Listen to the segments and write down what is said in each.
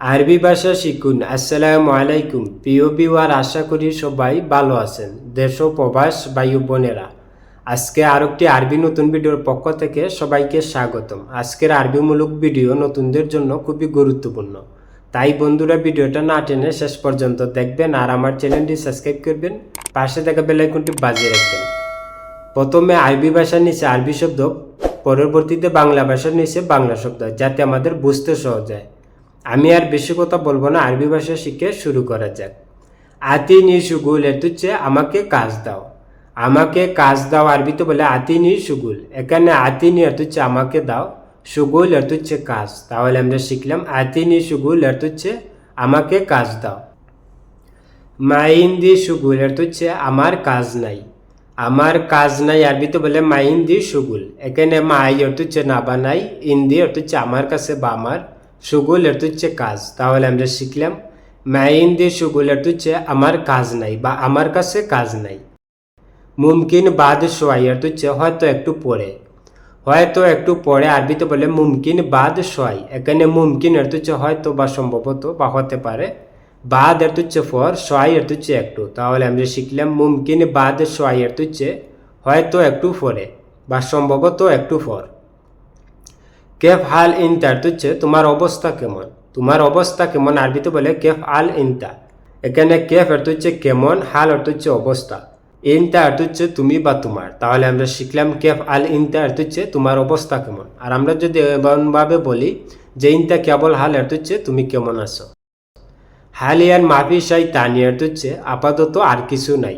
আরবি ভাষা শিখুন। আসসালামু আলাইকুম। প্রিয় বিওয়ার আশা করি সবাই ভালো আছেন। দেশ ও প্রবাস বায়ু বোনেরা, আজকে আরেকটি আরবি নতুন ভিডিওর পক্ষ থেকে সবাইকে স্বাগতম। আজকের আরবিমূলক ভিডিও নতুনদের জন্য খুবই গুরুত্বপূর্ণ। তাই বন্ধুরা, ভিডিওটা না টেনে শেষ পর্যন্ত দেখবেন আর আমার চ্যানেলটি সাবস্ক্রাইব করবেন। পাশে থাকা বেলাইকনটি বাজিয়ে রাখবেন। প্রথমে আরবি ভাষার নিচে আরবি শব্দ, পরবর্তীতে বাংলা ভাষার নিচে বাংলা শব্দ, যাতে আমাদের বুঝতে সহজ হয়। আমি আর বেশি কথা বলব না, আরবি ভাষা শিখে শুরু করা যাক। আতি নি সুগুল এর হচ্ছে আমাকে কাজ দাও। আমাকে কাজ দাও আরবিতে বলে আতি নি সুগুল। এখানে আতি নি অর্থ হচ্ছে আমাকে দাও, সুগুল অর্থ হচ্ছে কাজ। তাহলে আমরা শিখলাম আতি নি সুগুল অর্থ হচ্ছে আমাকে কাজ দাও। মাইন্দি সুগুল অর্থ হচ্ছে আমার কাজ নাই। আমার কাজ নাই আরবিতে বলে মাইন্দি সুগুল। এখানে মাই অর্থ হচ্ছে না বা নাই ইন্দি অর্থ হচ্ছে আমার কাছে বা আমার। সুগুল অর্থ হচ্ছে কাজ। তাহলে আমরা শিখলাম মাইন্দি সুগুল অর্থ হচ্ছে আমার কাজ নাই বা আমার কাছে কাজ নাই। মুমকিন বাদ সোয়াই অর্থ হচ্ছে হয়তো একটু পরে হয়তো একটু পরে আরবিতে বলে মুমকিন বাদ সোয়াই এখানে মুমকিন অর্থ হচ্ছে হয়তো বা সম্ভবত বা হতে পারে। বাদ অর্থ হচ্ছে ফর সোয়াই অর্থ হচ্ছে একটু। তাহলে আমরা শিখলাম, মুমকিন বাদ সোয়াই অর্থ হচ্ছে হয়তো একটু পরে বা সম্ভবত একটু পর কেফ হাল ইনতা হচ্ছে তোমার অবস্থা কেমন? তোমার অবস্থা কেমন? আরবিতে বলে কেফ আল ইনতা এখানে কেফ অর্থ হচ্ছে কেমন, হাল অর্থ হচ্ছে অবস্থা। ইনতা অর্থ হচ্ছে তুমি বা তোমার। তাহলে আমরা শিখলাম কেফ আল ইনতা অর্থ হচ্ছে তোমার অবস্থা কেমন। আর আমরা যদি এমনভাবে বলি যে ইনতা কেবল হাল, অর্থ হচ্ছে তুমি কেমন আছো। হালিয়ান মাফি সাই তানি অর্থ হচ্ছে আপাতত আর কিছু নাই।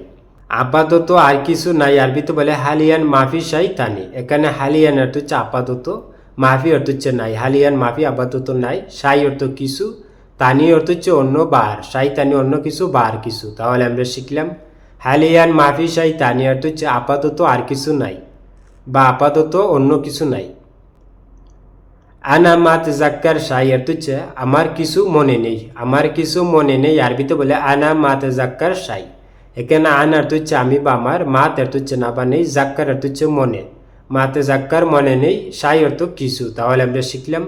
আপাতত আর কিছু নাই আরবিতে বলে হালিয়ান মাফি সাই তানি এখানে হালিয়ান অর্থ হচ্ছে আপাতত মাফি অর্থ হচ্ছে নাই, হালিয়ান মাফি আপাতত নাই, সাই অর্থ কিছু, তানি অর্থ হচ্ছে অন্য বার, সাই তানি অন্য কিছু, বার কিছু। তাহলে আমরা শিখলাম, হালিয়ান মাফি, সাই তানি অর্থ হচ্ছে আপাতত আর কিছু নাই, বা আপাতত অন্য কিছু নাই। আনা মাত জাক্কার সাই অর্থ হচ্ছে আমার কিছু মনে নেই, আমার কিছু মনে নেই, আরবিতে বলে আনা মাত জাক্কার সাই। এখানে আন অর্থ হচ্ছে আমি বা আমার, মাত অর্থ হচ্ছে না বা নেই, জাক্কার অর্থ হচ্ছে মনে। মাতে জাক্কার মনে নেই, সাই অর্থ কিছু। তাহলে আমরা শিখলাম,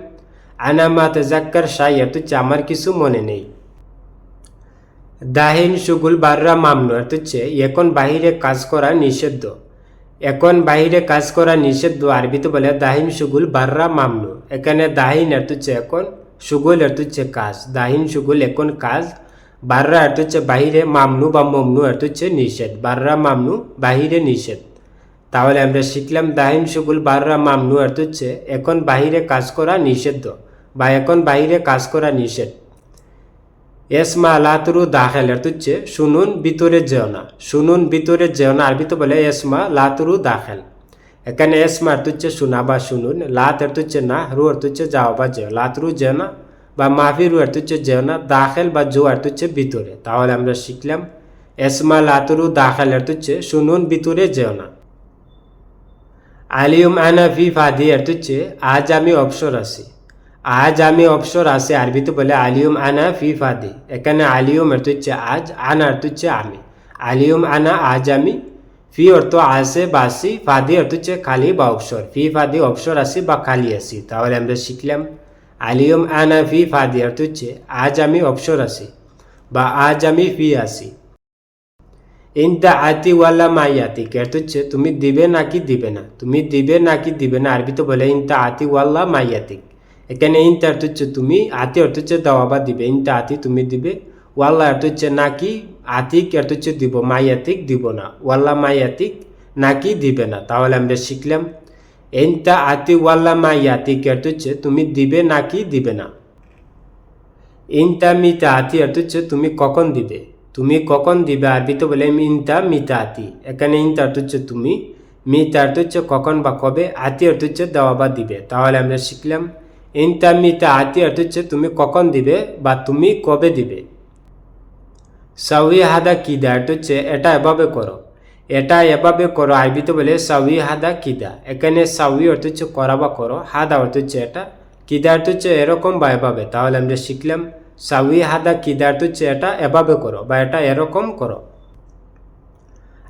আনা মাতে জাক্কার, সাই অর্থ হচ্ছে আমার কিছু মনে নেই। দাহিন, সুগুল, বাররা, মামনু অর্থ হচ্ছে, এখন বাহিরে কাজ করা নিষিদ্ধ। এখন বাহিরে কাজ করা নিষিদ্ধ, আরবিতে বলে দাহিন, সুগুল, বাররা, মামনু। এখানে দাহিন অর্থ হচ্ছে এখন, সুগুল অর্থ হচ্ছে কাজ। দাহিন, সুগুল, এখন কাজ। বাররা অর্থ হচ্ছে বাহিরে, মামনু বা মমনু অর্থ হচ্ছে নিষেধ। বাররা, মামনু, বাহিরে নিষেধ। তাহলে আমরা শিখলাম দাহিম সুগুল বাররা মামনু অর্থ হচ্ছে এখন বাহিরে কাজ করা নিষিদ্ধ বা এখন বাহিরে কাজ করা নিষেধ। এসমা লাতুরু দাখেল অর্থ হচ্ছে শুনুন ভিতরে যেও না, শুনুন ভিতরে যেও না আরবিতে বলে এসমা লাতুরু দাখেল। এখানে এসমা অর্থ হচ্ছে শোনা বা শুনুন, লাত অর্থ হচ্ছে না, রু অর্থ হচ্ছে যাও বা যেও লাতুরু যেও না বা মাফিরু অর্থ হচ্ছে যেও না, দাখেল বা জো অর্থ হচ্ছে ভিতরে। তাহলে আমরা শিখলাম এসমা লাতুরু দাখেল অর্থ হচ্ছে শুনুন ভিতরে যেও না। আলিউম আনা ফি ফাদি অর্থ হচ্ছে আজ আমি অবসর আছি। আজ আমি অবসর আছে আরবিতে বলে আলিউম আনা ফি ফাদি। এখানে আলিউম অর্থ হচ্ছে আজ আনা অর্থ হচ্ছে আমি। আলিউম আনা আজ আমি ফি অর্থ আছে বা আসি ফাদি অর্থ হচ্ছে খালি বা অবসর। ফি ফাদি অবসর আসি বা খালি আসি তাহলে আমরা শিখলাম। আলিউম আনা ফি ফাদি অর্থ হচ্ছে আজ আমি অবসর আছি বা আজ আমি ফি আসি ইনতা আতি ওয়াল্লা মাইয়াতি অর্থ হচ্ছে তুমি দিবে নাকি দিবে না? তুমি দিবে নাকি দিবে না? আরবিতে বলে ইনতা আতি ওয়াল্লা মাইয়াতিক এখানে ইনতা অর্থ হচ্ছে তুমি আতি অর্থ হচ্ছে দেওয়া বা দিবে। ইনতা আতি তুমি দিবে ওয়াল্লা অর্থ হচ্ছে নাকি আতিক অর্থ হচ্ছে দিব, মাইয়াতিক দিব না। ওয়াল্লা মাইয়াতিক নাকি দিবে না? তাহলে আমরা শিখলাম ইনতা আতি ওয়াল্লা মাইয়াতিক অর্থ হচ্ছে তুমি দিবে নাকি দিবে না? ইনতা মিতা আতি অর্থ হচ্ছে তুমি কখন দিবে? তুমি কখন দিবে? আরবিতে বলে ইনতা মিতা আতি এখানে ইনতা হচ্ছে তুমি। মিতা হচ্ছে কখন বা কবে। আতি হচ্ছে দেওয়া বা দিবে। তাহলে আমরা শিখলাম। ইনতা মিতা আতি হচ্ছে তুমি কখন দিবে বা তুমি কবে দিবে। সাউই হাদা কিদা হচ্ছে, এটা এভাবে করো। এটা এভাবে করো। আরবিতে বলে সাউই হাদা কিদা? এখানে সাউই অর্থ হচ্ছে করা বা করো। হাদা অর্থ হচ্ছে এটা। কিদা অর্থ হচ্ছে, এরকম বা এভাবে। তাহলে আমরা শিখলাম। সাউই হাদা কিদা অর্থ হচ্ছে এটা এভাবে করো, বা এটা এরকম করো।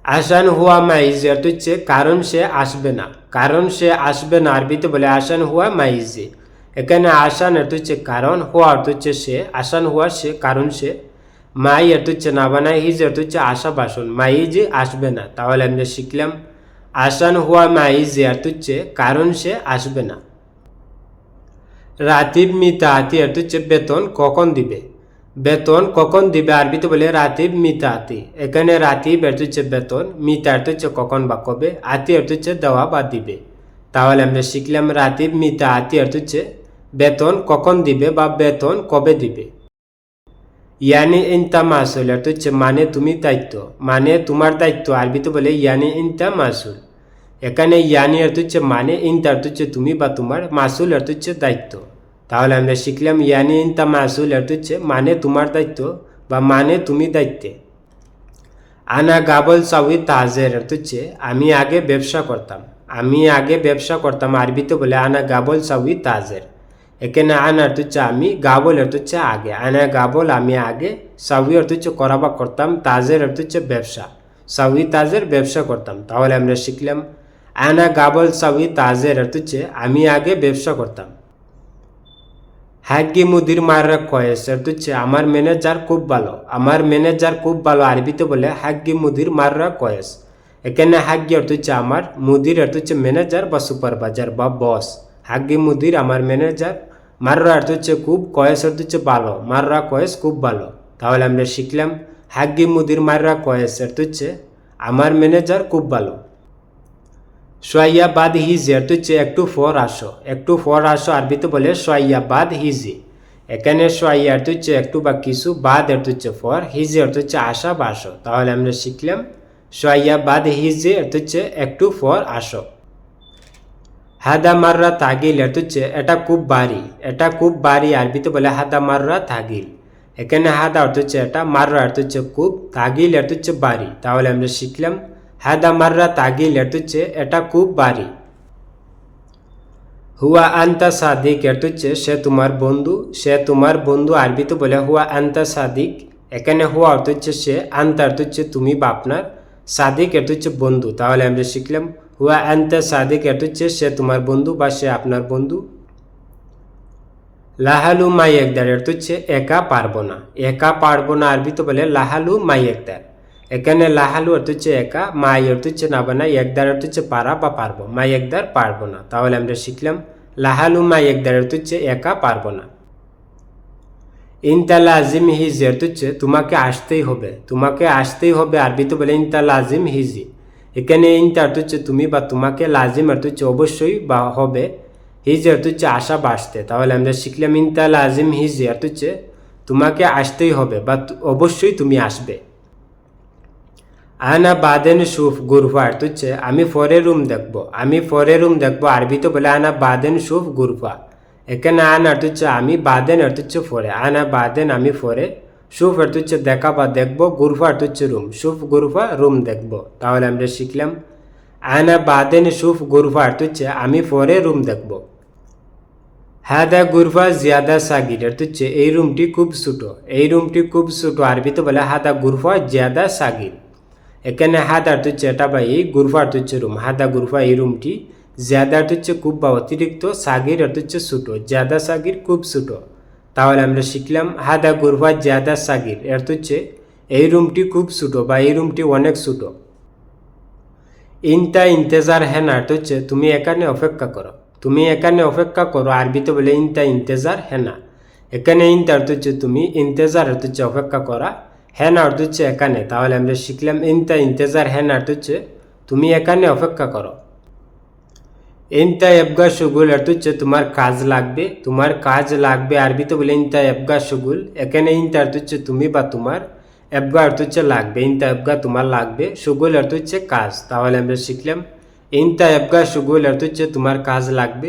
আসান হুয়া মাইজি অর্থ হচ্ছে কারণ সে আসবে না। কারণ সে আসবে না আরবিতে বলে আসান হুয়া মাইজি। এখানে আসান এর হচ্ছে কারণ হুয়া অর্থ হচ্ছে সে আসান হুয়া সে, কারণ সে। মাই এর হচ্ছে না বানায় হিজ এর হচ্ছে আশা বাসন মাই যে আসবে না। তাহলে আমরা শিখলাম আসান হুয়া মাই যে এর হচ্ছে কারণ সে আসবে না। রাতিব মিতাহাতি এর হচ্ছে বেতন কখন দিবে? বেতন কখন দিবে আরবিতে বলে রাতিব মিতাহাতি এখানে রাতিব এর হচ্ছে বেতন মিতা এর হচ্ছে কখন বা কবে? আতি এর হচ্ছে দেওয়া বা দিবে। তাহলে আমরা শিখলাম রাতিব মিতাহাতি এর হচ্ছে বেতন কখন দিবে বা বেতন কবে দিবে। ইয়ানি ইনতা মাসুল এটা হচ্ছে মানে তুমি দায়িত্ব। মানে তোমার দায়িত্ব আরবিতে বলে ইয়ানি ইনতা মাসুল। এখানে ইয়ানি অর্থ হচ্ছে মানে ইনতা অর্থ হচ্ছে তুমি বা তোমার মাসুল অর্থ হচ্ছে দায়িত্ব। তাহলে আমরা শিখলাম ইয়ানি ইনতা মাসুল অর্থ হচ্ছে মানে তোমার দায়িত্ব বা মানে তুমি দায়িত্বে। আনা গাবল সাউই তাজের অর্থ হচ্ছে আমি আগে ব্যবসা করতাম। আমি আগে ব্যবসা করতাম আরবিতে বলে আনা গাবল সাউই তাজের। এখানে আন অর্থ হচ্ছে আমি, গাবল অর্থ হচ্ছে আগে। আনা গাবল আমি আগে, সাউই অর্থ হচ্ছে করা বা করতাম, তাজের অর্থ হচ্ছে ব্যবসা। সাউই তাজের ব্যবসা করতাম। তাহলে আমরা শিখলাম, আনা গাবল সাউই তাজের অর্থ হচ্ছে আমি আগে ব্যবসা করতাম। হ্যাগি মুদির মাররা অর্থ হচ্ছে আমার ম্যানেজার খুব ভালো। আমার ম্যানেজার খুব ভালো আরবিতে বলে হ্যাগি মুদির মাররা কয়েস। এখানে হাগ্গি অর্থ হচ্ছে আমার, মুদির অর্থ হচ্ছে ম্যানেজার বা সুপারভাইজার বা বস। হাগ্গি মুদির, আমার ম্যানেজার। মাররা অর্থ হচ্ছে খুব, কয়েস অর্থ হচ্ছে ভালো। মাররা কয়েস খুব ভালো। তাহলে আমরা শিখলাম হাগ্গি মুদির মাররা কয়েস অর্থ হচ্ছে আমার ম্যানেজার খুব ভালো। সোয়াইয়া বাদ হিজি অর্থ হচ্ছে একটু ফর আসো। একটু ফর আসো আরবিতে বলে সোয়াইয়া বাদ হিজি। এখানে সোয়াইয়া অর্থ হচ্ছে একটু বা কিছু, বাদ অর্থ হচ্ছে ফর, হিজি অর্থ হচ্ছে আসা বা আসো। তাহলে আমরা শিখলাম, সোয়াইয়া বাদ হিজি অর্থ হচ্ছে একটু ফর আসো। হাদা মাররা তাগিল অর্থ হচ্ছে এটা খুব বাড়ি। এটা খুব বাড়ি আরবিতে বলে হাদা মাররা তাগিল। এখানে হাদা অর্থ হচ্ছে এটা মাররা অর্থ হচ্ছে খুব তাগিল অর্থ হচ্ছে বাড়ি। তাহলে আমরা শিখলাম হাদা মাররা তাগিল অর্থ হচ্ছে এটা খুব বাড়ি হুয়া আন্তা সাদিক হচ্ছে সে তোমার বন্ধু সে তোমার বন্ধু আরবিতে বলে হুয়া আন্তা সাদিক এখানে হুয়া অর্থ হচ্ছে সে আন্তা অর্থ হচ্ছে তুমি বা আপনার সাদিক হচ্ছে বন্ধু তাহলে আমরা শিখলাম হুয়া আন্তা সাদিক হচ্ছে সে তোমার বন্ধু বা সে আপনার বন্ধু লাহালু মাই একদার হচ্ছে একা পারব না একা পারব না আরবিতে বলে লাহালু মাই একদার এখানে লাহালু অর্থ হচ্ছে একা, মাই অর্থ হচ্ছে না বানা একদার অর্থ হচ্ছে পারা বা পারব। মাই একদার পারব না। তাহলে আমরা শিখলাম, লাহালু মাই একদার অর্থ হচ্ছে একা পারব না। ইনতা আজিম হিজি অর্থ হচ্ছে তোমাকে আসতেই হবে। তোমাকে আসতেই হবে আরবিতে বলে ইনতা লাজিম হিজি। এখানে ইনতা অর্থ হচ্ছে তুমি বা তোমাকে লাজিম অর্থ হচ্ছে অবশ্যই বা হবে। হিজি অর্থ হচ্ছে আশা বা আসতে। তাহলে আমরা শিখলাম ইনতা আজিম হিজি অর্থ হচ্ছে তোমাকে আসতেই হবে বা অবশ্যই তুমি আসবে। আনা বাদেন সুফ গুরফা অর্থ হচ্ছে আমি ফরে রুম দেখব, আমি ফরে রুম দেখব, আরবিতে বলে আনা বাদেন সুফ গুরফা। এখানে আন অর্থ হচ্ছে আমি বাদেন অর্থ হচ্ছে ফরে আনা বাদেন, আমি ফরে। সুফ অর্থ হচ্ছে দেখা বা দেখব গুরফা অর্থ হচ্ছে রুম, সুফ গুরফা রুম দেখব। তাহলে আমরা শিখলাম আনা বাদেন সুফ গুরফা অর্থ হচ্ছে আমি ফরে রুম দেখব। হাদা গুরফা জিয়াদা সাগির অর্থ হচ্ছে এই রুমটি খুব ছোট, এই রুমটি খুব ছোট, আরবিতে বলে হাদা গুরফা জিয়াদা সাগির। এখানে অর্থ হচ্ছে এটা বা এই গুরফা অর্থ হচ্ছে রুম। হাদা, গুরফা এই রুমটি। জিয়াদা অর্থ হচ্ছে খুব বা অতিরিক্ত সাগির অর্থ হচ্ছে ছোটো। জিয়াদা, সাগির খুব ছোটো। তাহলে আমরা শিখলাম হাদা, গুরফা, জিয়াদা, সাগির। অর্থ হচ্ছে এই রুমটি খুব ছোটো বা এই রুমটি অনেক ছোটো। ইনতা ইন্তেজার হ্যান অর্থ হচ্ছে তুমি এখানে অপেক্ষা করো। তুমি এখানে অপেক্ষা করো, আরবিতে বলে ইনতা ইন্তেজার হেনা। এখানে ইনতা হচ্ছে তুমি ইন্তেজার হচ্ছে অপেক্ষা করা। হ্যান অর্থ হচ্ছে এখানে তাহলে আমরা শিখলাম ইনতা ইন্তেজার হ্যান অর্থ হচ্ছে তুমি এখানে অপেক্ষা করো। ইনতা এবগা সুগুল অর্থ হচ্ছে তোমার কাজ লাগবে। তোমার কাজ লাগবে আরবিতে বলে ইনতা এবগা সুগুল। এখানে ইনতা অর্থ হচ্ছে তুমি বা তোমার এবগা অর্থ হচ্ছে লাগবে ইনতা এবগা তোমার লাগবে। সুগুল অর্থ হচ্ছে কাজ। তাহলে আমরা শিখলাম ইনতা এবগা সুগুল অর্থ হচ্ছে তোমার কাজ লাগবে।